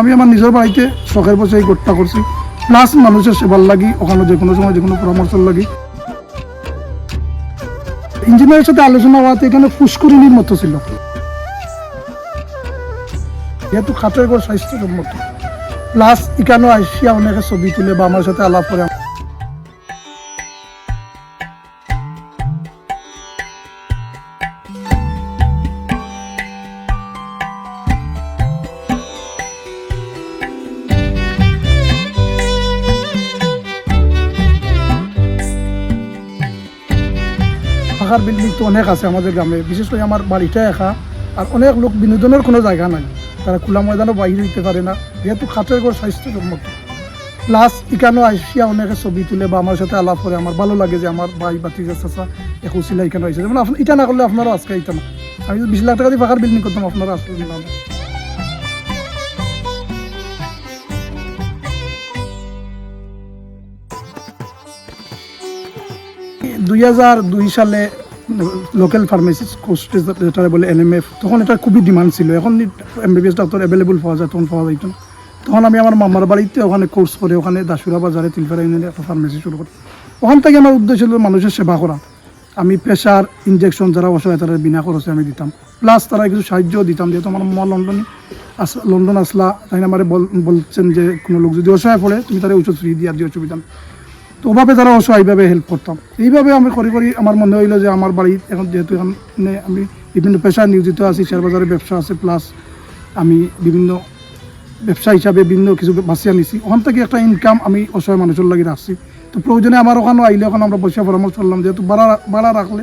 আমি আমার নিজের বাড়িতে শখের বসে এই গোটটা করছি। প্লাস মানুষের সেবার লাগি, ওখানে যে কোনো সময় যে কোনো পরামর্শ লাগি। ইঞ্জিনিয়ারের সাথে আলোচনা হওয়াতে এখানে পুষ্করিণীর মতো ছিল। যেহেতু খাতের ঘর স্বাস্থ্যসম্মত। প্লাস এখানেও আসিয়া অনেকে ছবি তুলে বা আমার সাথে আলাপ করে। পাখার বিল্ডিং তো অনেক আছে আমাদের গ্রামে। বিশেষ করে আমার বাড়িটা একা, আর অনেক লোক বিনোদনের কোনো জায়গা নাই। তারা খোলা ময়দানও বাইরে দিতে পারে না, যেহেতু খাটের ঘর স্বাস্থ্যসম্মত। প্লাস এখানেও আসিয়া অনেকে ছবি তুলে বা আমার সাথে আলাপ করে। আমার ভালো লাগে যে আমার ভাই বাতিজা চাচা একুশিলা এখানে হয়েছে যেমন এটা না করলে আপনারা আজকে এটা না আমি বিশ লাখ টাকা দিয়ে পাখার বিল্ডিং করতাম আপনারা আসলে না দুই হাজার দুই সালে লোকাল ফার্মেসিস্ট কোর্স যেটা বলে এনএমএফ, তখন এটা খুবই ডিমান্ড ছিল। এখন এম এমবিবিএস ডাক্তার অ্যাভেলেবল পাওয়া যায়, তখন পাওয়া না। তখন আমি আমার মামার বাড়িতে ওখানে কোর্স করে, ওখানে দাসুরা বাজারে, তিলফেরা ইউনিয়নে একটা ফার্মেসি শুরু করি। ওখান থেকে আমার উদ্দেশ্য ছিল মানুষের সেবা করা আমি প্রেশার ইনজেকশন যারা অসহায় তারা বিনা খরচে আমি দিতাম। প্লাস তারা কিছু সাহায্যও দিতাম, যেহেতু আমার মা লন্ডনে আস, লন্ডন আসলা, তাই আমার বলছেন যে কোনো লোক যদি অসহায় পড়ে, তুমি তারা ওষুধ ফ্রি দিয়ে দিয়ে অসুবিধা। তো ওভাবে তারা অসহায় এইভাবে হেল্প করতাম। এইভাবে আমি করি করি আমার মনে হইল যে আমার বাড়ি এখন যেহেতু এখানে আমি বিভিন্ন পেশায় নিয়োজিত আছি, শেয়ার বাজারে ব্যবসা আছে প্লাস আমি বিভিন্ন ব্যবসা হিসাবে বিভিন্ন কিছু বাঁচিয়ে আনিছি। ওখান থেকে একটা ইনকাম আমি অসহায় মানুষের লাগে রাখছি। তো প্রয়োজনে আমার ওখানে আইলে ওখানে আমরা পয়সা পরামর্শ করলাম, যেহেতু বাড়া বাড়া রাখলে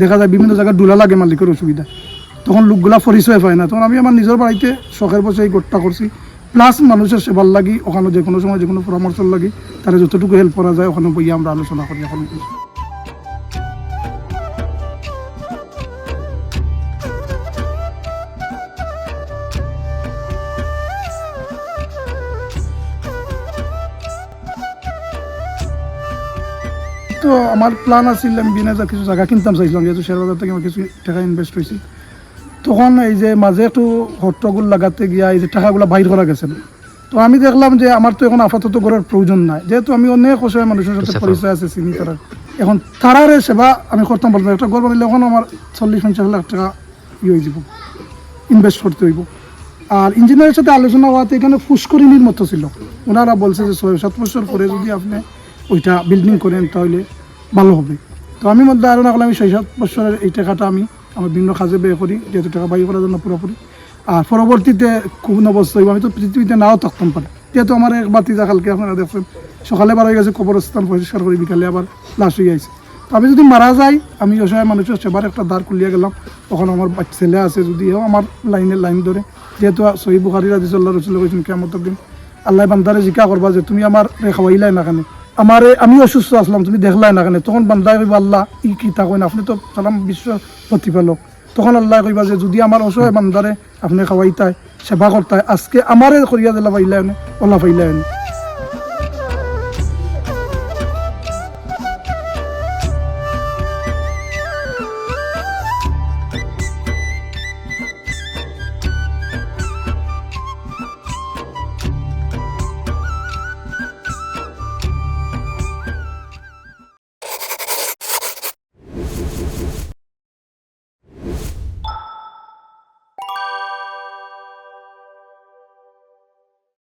দেখা যায় বিভিন্ন জায়গায় ডুলা লাগে মালিকের অসুবিধা। তখন লোকগুলা পরিচয় পায় না। তখন আমি আমার নিজের বাড়িতে শখের বসে এই গোটটা করছি। প্লাস মানুষের সেবার লাগি, ওখানে যে কোনো সময় যে কোনো পরামর্শ লাগি, তারা যতটুকু হেল্প করা যায়, ওখানে বইয়ে আমরা আলোচনা করি, এখন তো আমার প্ল্যান আছিল আমি বিনা কিছু জায়গা কিনতাম, চাইছিলাম যেহেতু শেয়ার বাজার থেকে আমার কিছু টাকা ইনভেস্ট হয়েছি তখন এই যে মাঝে একটু হট্টগোল লাগাতে গিয়া এই যে টাকাগুলো বাইর করা গেছে। তো আমি দেখলাম যে আমার তো এখন আপাতত করার প্রয়োজন নাই। যেহেতু আমি অনেক অসহায় মানুষের সাথে পরিচয় আছে চিনি তারা। এখন তারারে সেবা আমি করতাম বলতাম একটা গড় বানিলে এখন আমার চল্লিশ পঞ্চাশ লাখ টাকা ইয়ে হয়ে যাব ইনভেস্ট করতে হইব। আর ইঞ্জিনিয়ারের সাথে আলোচনা হওয়াতে এখানে ফুসকরিণীর মতো ছিল। ওনারা বলছে যে ছয় সাত বছর পরে যদি আপনি ওইটা বিল্ডিং করেন তাহলে ভালো হবে। তো আমি মধ্যে আরও না আমি ছয় সাত বছরের এই টাকাটা আমি আমার বিভিন্ন কাজে ব্যয় করি, যেহেতু টাকা বাই করার জন্য পুরোপুরি আর পরবর্তীতে খুব অবস্থা হইব আমি তো পৃথিবীতে নাও থাকতাম পারি যেহেতু আমার এক বাতিজা কালকে আপনারা দেখছেন, সকালে বার হয়ে গেছে, কবরস্থান পরিষ্কার করে বিকালে আবার লাশ হয়ে গেছে তো আমি যদি মারা যাই, আমি অসহায় মানুষের সেবার একটা দ্বার খুলিয়ে গেলাম। তখন আমার ছেলে আছে যদি আমার লাইনে লাইন ধরে যেহেতু সহি বুখারি রাজিসাল্লাহ রসুল কৈছেন কেমন দিন আল্লাহ বান্দারে জিকা করবা যে তুমি আমার খাওয়াইলাই না কেন আমার, আমি অসুস্থ আসলাম, তুমি দেখলাই না কেন? তখন বান্দায় কইবা, আল্লাহ, ই কি তা কইন? আপনি তো সালাম বিশ্ব প্রতিপালক। তখন আল্লাহ কইবা যে, যদি আমার অসহায় বান্দারে আপনি খাওয়াইতায়, সেবা করতায়, আজকে আমারে করিয়া দিলা পাইলাই ওলা পাইলাই